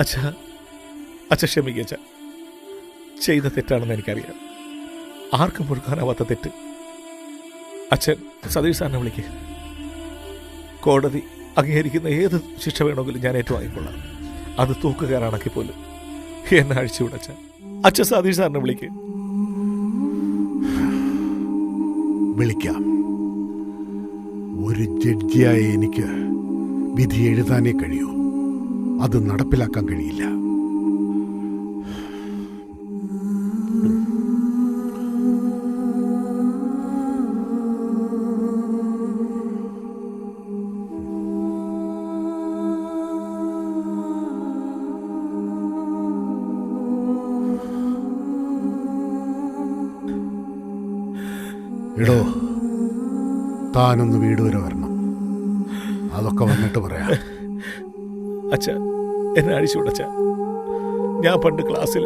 അച്ഛ അച്ഛ ക്ഷമിക്കുക അച്ഛ. ചെയ്ത തെറ്റാണെന്ന് എനിക്കറിയാം. ആർക്കും പൊറുക്കാനാവാത്ത തെറ്റ്. അച്ഛൻ സതീഷ് സാറിനെ വിളിക്കുക കോടതി അംഗീകരിക്കുന്ന ഏത് ശിക്ഷ വേണമെങ്കിലും ഞാൻ ഏറ്റുവാങ്ങിക്കൊള്ളാം. അത് തൂക്കുകയറാണെങ്കിൽ പോലും. എന്നെ അഴിച്ചുവിടച്ച അച്ഛൻ. സതീഷ് സാറിനെ വിളിക്കുക വിളിക്കാം. ഒരു ജഡ്ജിയായ എനിക്ക് വിധി എഴുതാനേ കഴിയൂ. അത് നടപ്പിലാക്കാൻ കഴിയില്ല. എടോ താനൊന്ന് വീട് വരെ വരണം. അതൊക്കെ വന്നിട്ട് പറയാം. അച്ഛ എന്നെ അഴിച്ചുവിടച്ച ഞാൻ പണ്ട് ക്ലാസ്സിൽ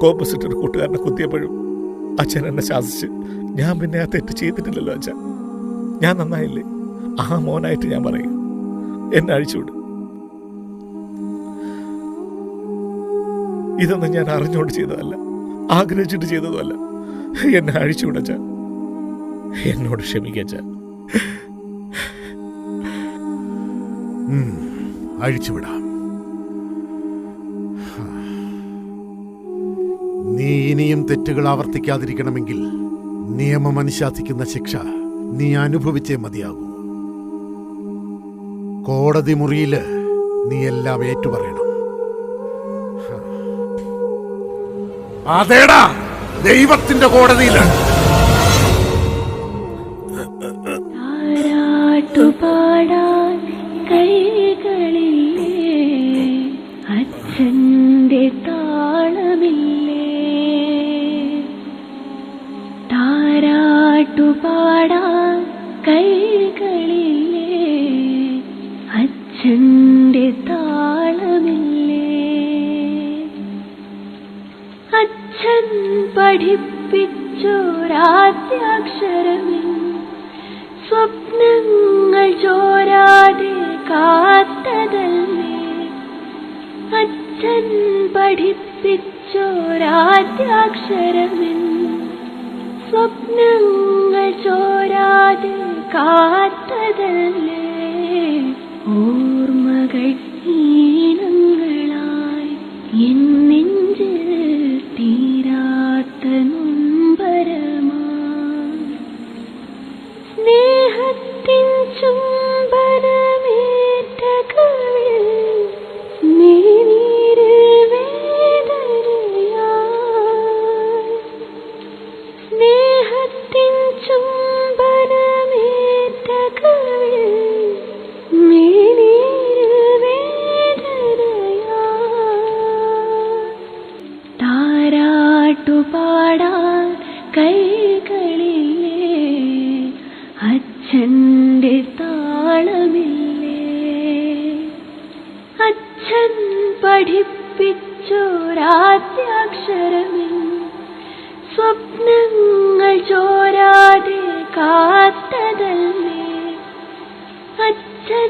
കോപ്പസിറ്റ് ഒരു കൂട്ടുകാരനെ കുത്തിയപ്പോഴും അച്ഛൻ എന്നെ ശാസിച്ച് ഞാൻ പിന്നെ ആ തെറ്റ് ചെയ്തിട്ടില്ലല്ലോ അച്ഛ. ഞാൻ നന്നായില്ലേ? ആ മോനായിട്ട് ഞാൻ പറയും. എന്നെ അഴിച്ചുവിട്. ഇതൊന്നും ഞാൻ അറിഞ്ഞുകൊണ്ട് ചെയ്തതല്ല. ആഗ്രഹിച്ചിട്ട് ചെയ്തതുമല്ല. എന്നെ അഴിച്ചുവിടച്ച എന്നോട് ക്ഷമിക്കച്ച ഉം, അഴിച്ചുവിടാം. നീ ഇനിയും തെറ്റുകൾ ആവർത്തിക്കാതിരിക്കണമെങ്കിൽ നിയമം അനുശാസിക്കുന്ന ശിക്ഷ നീ അനുഭവിച്ചേ മതിയാകൂ. കോടതി മുറിയിൽ നീ എല്ലാം ഏറ്റുപറയണം. അതേടാ ദൈവത്തിന്റെ കോടതിയിലാണ് പഠിപ്പിച്ചോരാദ്യാക്ഷരമിൽ സ്വപ്നങ്ങൾ ചോരാതെ കാത്തതല്ലേ? അച്ഛൻ പഠിപ്പിച്ചോരാദ്യാക്ഷരമിൽ സ്വപ്നങ്ങൾ ചോരാതെ കാത്തതല്ലേ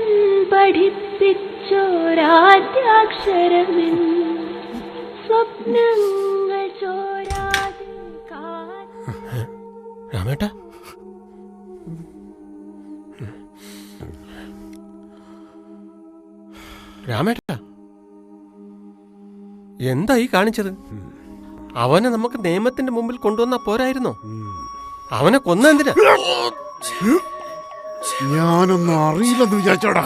അച്ഛൻ പഠിപ്പിച്ചോരാദ്യാക്ഷരമിൽ സ്വപ്നങ്ങൾ ചോരാതെ രാമേട്ട. രാമേട്ട. എന്താ ഈ കാണിച്ചത്? അവനെ നമുക്ക് നിയമത്തിന്റെ മുമ്പിൽ കൊണ്ടുവന്ന പോരായിരുന്നോ? അവനെ കൊന്ന എന്തിനാ? ഞാനൊന്നും അറിയില്ലെന്ന് വിചാരിച്ചോടാ.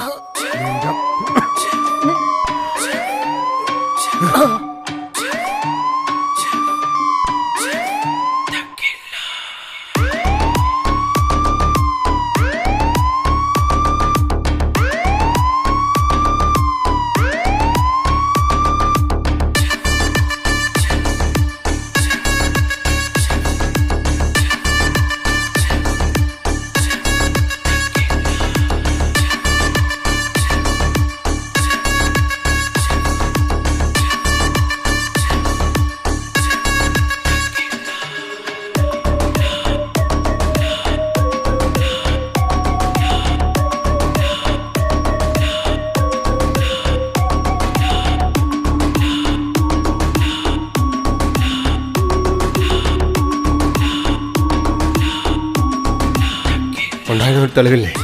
നിന്റെ ും അതിനൊരു തെളിവില്ലേ?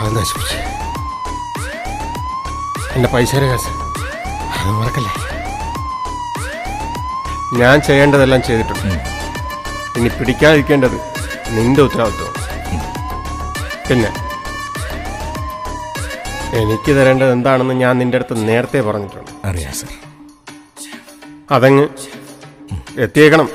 അത് നശിപ്പിച്ചു എന്റെ പൈസയുടെ കാശ്. അത് മറക്കല്ലേ? ഞാൻ ചെയ്യേണ്ടതെല്ലാം ചെയ്തിട്ടുണ്ട്. ഇനി പിടിക്കാതിരിക്കേണ്ടത് നിന്റെ ഉത്തരവാദിത്വം. പിന്നെ എനിക്ക് തരേണ്ടത് എന്താണെന്ന് ഞാൻ നിന്റെ അടുത്ത് നേരത്തെ പറഞ്ഞിട്ടുണ്ട്. അറിയാം സർ അതങ്ങ് എത്തിയേക്കണം.